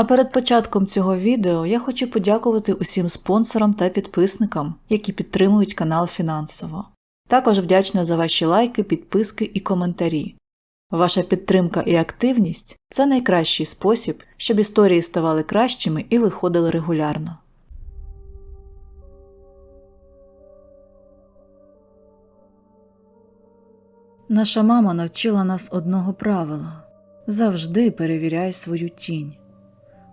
А перед початком цього відео я хочу подякувати усім спонсорам та підписникам, які підтримують канал фінансово. Також вдячна за ваші лайки, підписки і коментарі. Ваша підтримка і активність це найкращий спосіб, щоб історії ставали кращими і виходили регулярно. Наша мама навчила нас одного правила завжди перевіряй свою тінь.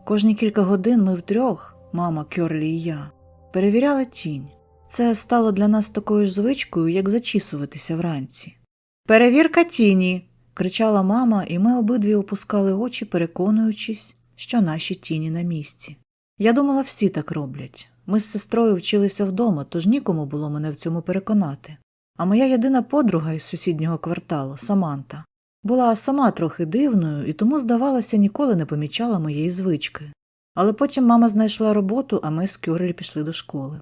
Кожні кілька годин ми втрьох, мама, Кьорлі і я, перевіряли тінь. Це стало для нас такою ж звичкою, як зачісуватися вранці. Перевірка тіні. кричала мама, і ми обидві опускали очі, переконуючись, що наші тіні на місці. Я думала, всі так роблять. Ми з сестрою вчилися вдома, тож нікому було мене в цьому переконати. А моя єдина подруга із сусіднього кварталу, Саманта, була сама трохи дивною і тому, здавалося, ніколи не помічала моєї звички. Але потім мама знайшла роботу, а ми з Кюрлі пішли до школи.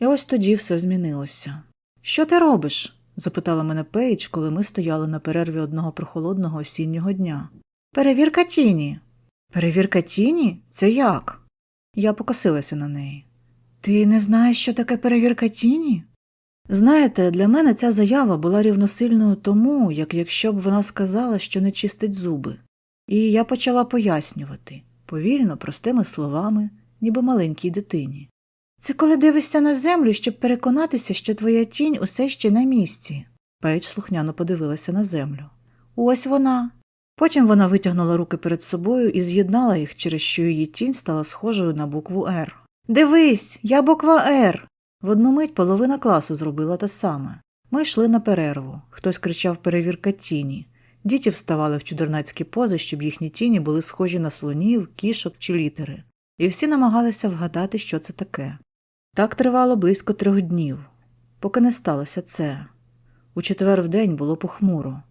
І ось тоді все змінилося. Що ти робиш? запитала мене Пейдж, коли ми стояли на перерві одного прохолодного осіннього дня. Перевірка тіні. Перевірка тіні? Це як? Я покосилася на неї. Ти не знаєш, що таке перевірка тіні? Знаєте, для мене ця заява була рівносильною тому, як якщо б вона сказала, що не чистить зуби. І я почала пояснювати повільно, простими словами, ніби маленькій дитині. Це коли дивишся на землю, щоб переконатися, що твоя тінь усе ще на місці. Пейдж слухняно подивилася на землю. Ось вона. Потім вона витягнула руки перед собою і з'єднала їх, через що її тінь стала схожою на букву Р. Дивись, я буква Р. В одну мить половина класу зробила те саме. Ми йшли на перерву. Хтось кричав перевірка тіні. Діти вставали в чудернацькі пози, щоб їхні тіні були схожі на слонів, кішок чи літери. І всі намагалися вгадати, що це таке. Так тривало близько трьох днів, поки не сталося це. У четвер вдень було похмуро.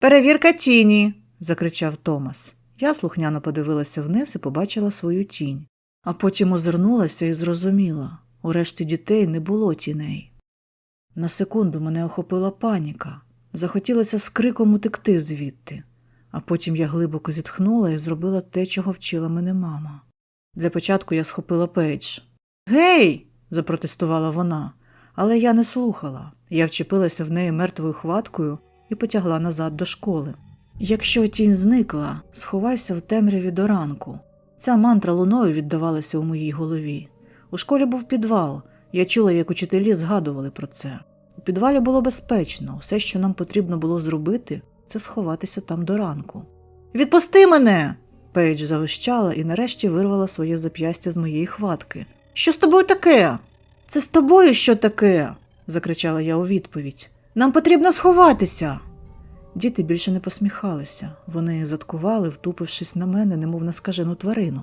Перевірка тіні. закричав Томас. Я слухняно подивилася вниз і побачила свою тінь, а потім озирнулася і зрозуміла у решті дітей не було тіней. На секунду мене охопила паніка. Захотілося з криком утекти звідти, а потім я глибоко зітхнула і зробила те, чого вчила мене мама. Для початку я схопила Пейдж. Гей! запротестувала вона, але я не слухала. Я вчепилася в неї мертвою хваткою і потягла назад до школи. Якщо тінь зникла, сховайся в темряві до ранку. Ця мантра луною віддавалася у моїй голові. У школі був підвал. Я чула, як учителі згадували про це. У підвалі було безпечно, все, що нам потрібно було зробити, це сховатися там до ранку. Відпусти мене. Пейдж завищала і нарешті вирвала своє зап'ястя з моєї хватки. Що з тобою таке? Це з тобою що таке? закричала я у відповідь. Нам потрібно сховатися. Діти більше не посміхалися. Вони заткували, втупившись на мене, немов на скажену тварину.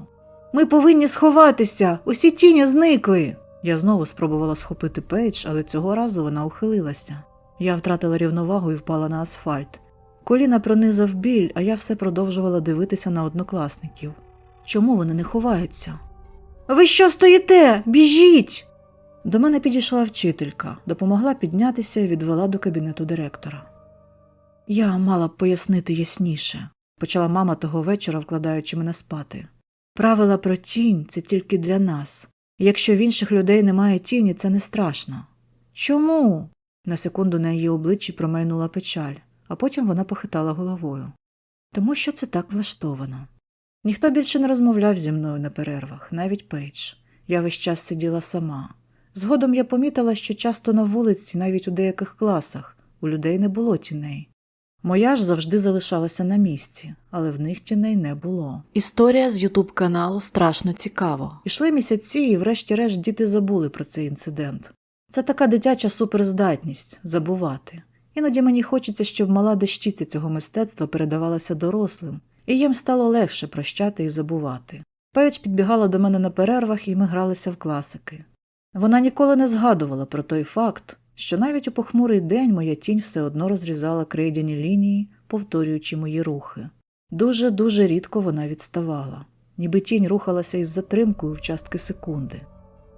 Ми повинні сховатися, усі тіні зникли. Я знову спробувала схопити Пейдж, але цього разу вона ухилилася. Я втратила рівновагу і впала на асфальт. Коліна пронизав біль, а я все продовжувала дивитися на однокласників. Чому вони не ховаються? Ви що стоїте? Біжіть! До мене підійшла вчителька, допомогла піднятися і відвела до кабінету директора. Я мала б пояснити ясніше, почала мама того вечора, вкладаючи мене спати. Правила про тінь це тільки для нас. Якщо в інших людей немає тіні, це не страшно. Чому? На секунду на її обличчі промайнула печаль, а потім вона похитала головою. Тому що це так влаштовано. Ніхто більше не розмовляв зі мною на перервах, навіть Пейдж. Я весь час сиділа сама. Згодом я помітила, що часто на вулиці, навіть у деяких класах, у людей не було тіней. Моя ж завжди залишалася на місці, але в них тіней не було. Історія з Ютуб каналу страшно цікаво. Ішли місяці, і врешті-решт діти забули про цей інцидент. Це така дитяча суперздатність забувати. Іноді мені хочеться, щоб мала дещиця цього мистецтва передавалася дорослим, і їм стало легше прощати і забувати. Пейдж підбігала до мене на перервах, і ми гралися в класики. Вона ніколи не згадувала про той факт, що навіть у похмурий день моя тінь все одно розрізала крейдяні лінії, повторюючи мої рухи. Дуже дуже рідко вона відставала, ніби тінь рухалася із затримкою в частки секунди.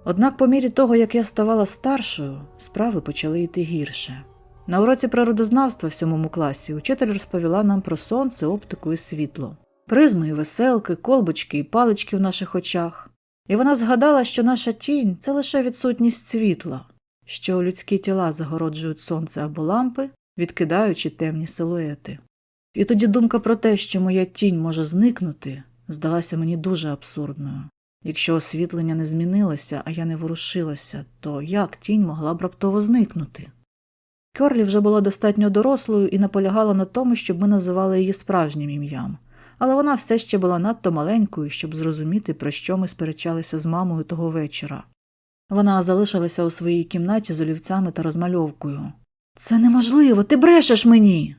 Однак, по мірі того, як я ставала старшою, справи почали йти гірше. На уроці природознавства в сьомому класі учитель розповіла нам про сонце, оптику і світло. призми і веселки, колбочки і палички в наших очах. І вона згадала, що наша тінь це лише відсутність світла, що людські тіла загороджують сонце або лампи, відкидаючи темні силуети. І тоді думка про те, що моя тінь може зникнути, здалася мені дуже абсурдною. Якщо освітлення не змінилося, а я не ворушилася, то як тінь могла б раптово зникнути? Кьорлі вже була достатньо дорослою і наполягала на тому, щоб ми називали її справжнім ім'ям, але вона все ще була надто маленькою, щоб зрозуміти, про що ми сперечалися з мамою того вечора. Вона залишилася у своїй кімнаті з олівцями та розмальовкою. Це неможливо, ти брешеш мені.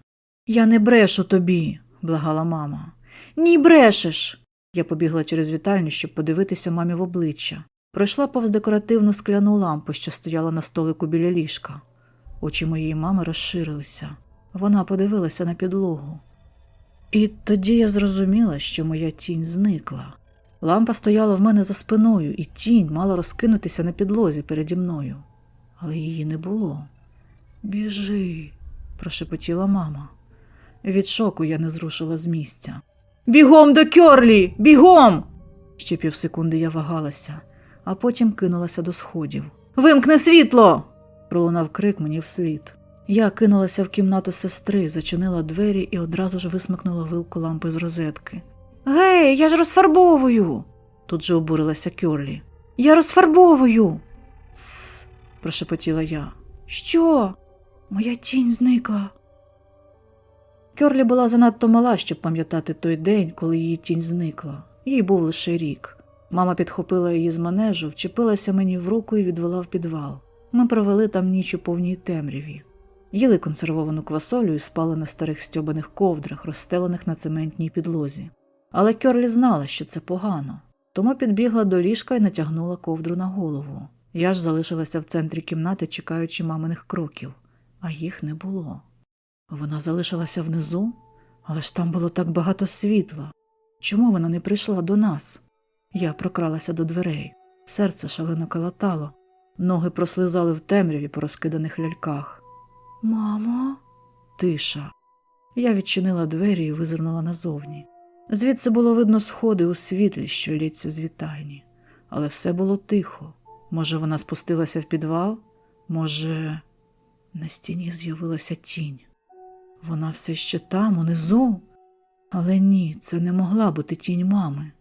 Я не брешу тобі, благала мама. Ні, брешеш. Я побігла через вітальню, щоб подивитися мамі в обличчя. Пройшла повз декоративну скляну лампу, що стояла на столику біля ліжка. Очі моєї мами розширилися. Вона подивилася на підлогу. І тоді я зрозуміла, що моя тінь зникла. Лампа стояла в мене за спиною, і тінь мала розкинутися на підлозі переді мною. Але її не було. Біжи, прошепотіла мама. Від шоку я не зрушила з місця. Бігом до кьорлі! Бігом! Ще півсекунди я вагалася, а потім кинулася до сходів. Вимкни світло! пролунав крик мені вслід. Я кинулася в кімнату сестри, зачинила двері і одразу ж висмикнула вилку лампи з розетки. Гей, я ж розфарбовую. Тут же обурилася Кьорлі. Я розфарбовую. Тсс, прошепотіла я. Що? Моя тінь зникла. Кьорлі була занадто мала, щоб пам'ятати той день, коли її тінь зникла. Їй був лише рік. Мама підхопила її з манежу, вчепилася мені в руку і відвела в підвал. Ми провели там ніч у повній темряві. Їли консервовану квасолю і спали на старих стьобаних ковдрах, розстелених на цементній підлозі. Але Кьорлі знала, що це погано, тому підбігла до ліжка і натягнула ковдру на голову. Я ж залишилася в центрі кімнати, чекаючи маминих кроків, а їх не було. Вона залишилася внизу, але ж там було так багато світла. Чому вона не прийшла до нас? Я прокралася до дверей. Серце шалено калатало, ноги прослизали в темряві по розкиданих ляльках. Мамо, тиша. Я відчинила двері і визирнула назовні. Звідси було видно сходи у світлі, що лється з вітальні, але все було тихо. Може, вона спустилася в підвал? Може, на стіні з'явилася тінь. Вона все ще там, унизу. Але ні, це не могла бути тінь мами.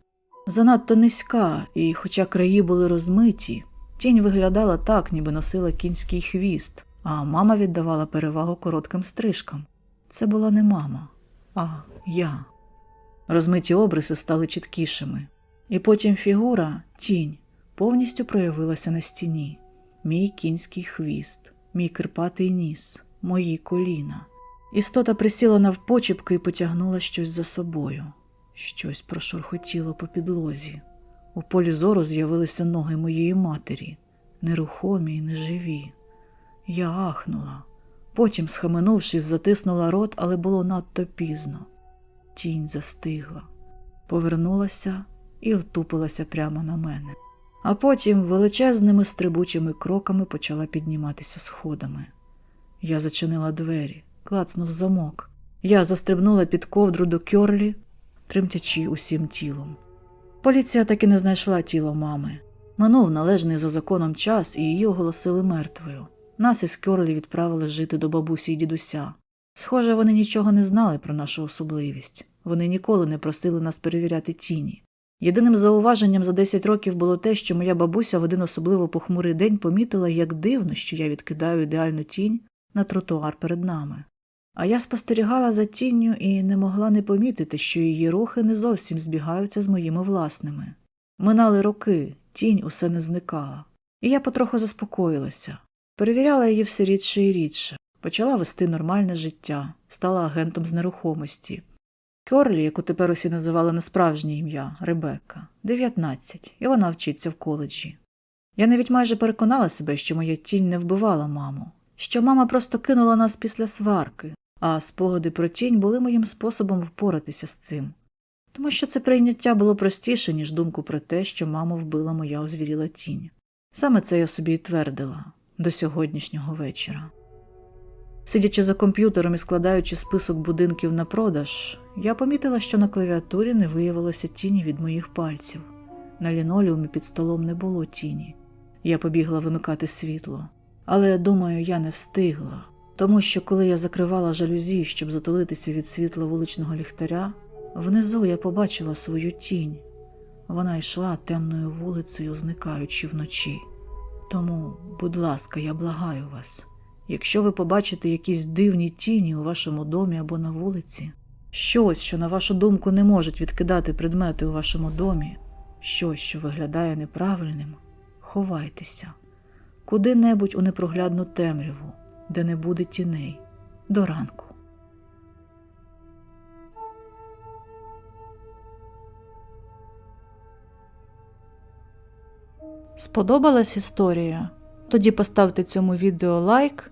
Занадто низька, і, хоча краї були розмиті, тінь виглядала так, ніби носила кінський хвіст, а мама віддавала перевагу коротким стрижкам. Це була не мама, а я. Розмиті обриси стали чіткішими, і потім фігура, тінь, повністю проявилася на стіні. Мій кінський хвіст, мій кирпатий ніс, мої коліна. Істота присіла навпочіпки і потягнула щось за собою. Щось прошурхотіло по підлозі. У полі зору з'явилися ноги моєї матері, нерухомі й неживі. Я ахнула. Потім, схаменувшись, затиснула рот, але було надто пізно. Тінь застигла, повернулася і втупилася прямо на мене. А потім величезними стрибучими кроками почала підніматися сходами. Я зачинила двері, клацнув замок. Я застрибнула під ковдру до кьорлі, тремтячи усім тілом. Поліція таки не знайшла тіло мами. Минув належний за законом час, і її оголосили мертвою. Нас із Кьорлі відправили жити до бабусі й дідуся. Схоже, вони нічого не знали про нашу особливість. Вони ніколи не просили нас перевіряти тіні. Єдиним зауваженням за 10 років було те, що моя бабуся в один особливо похмурий день помітила, як дивно, що я відкидаю ідеальну тінь на тротуар перед нами. А я спостерігала за тінню і не могла не помітити, що її рухи не зовсім збігаються з моїми власними. Минали роки, тінь усе не зникала, і я потроху заспокоїлася. Перевіряла її все рідше і рідше, почала вести нормальне життя, стала агентом з нерухомості. Кьорлі, яку тепер усі називали на справжнє ім'я Ребекка, 19, і вона вчиться в коледжі. Я навіть майже переконала себе, що моя тінь не вбивала маму, що мама просто кинула нас після сварки, а спогади про тінь були моїм способом впоратися з цим. Тому що це прийняття було простіше, ніж думку про те, що маму вбила моя озвіріла тінь. Саме це я собі і твердила до сьогоднішнього вечора. Сидячи за комп'ютером і складаючи список будинків на продаж, я помітила, що на клавіатурі не виявилося тіні від моїх пальців. На лінолеумі під столом не було тіні. Я побігла вимикати світло, але думаю, я не встигла, тому що коли я закривала жалюзі, щоб затулитися від світла вуличного ліхтаря, внизу я побачила свою тінь. Вона йшла темною вулицею, зникаючи вночі. Тому, будь ласка, я благаю вас. Якщо ви побачите якісь дивні тіні у вашому домі або на вулиці, щось, що, на вашу думку, не можуть відкидати предмети у вашому домі, щось, що виглядає неправильним, ховайтеся куди-небудь у непроглядну темряву, де не буде тіней, до ранку. Сподобалась історія? Тоді поставте цьому відео лайк,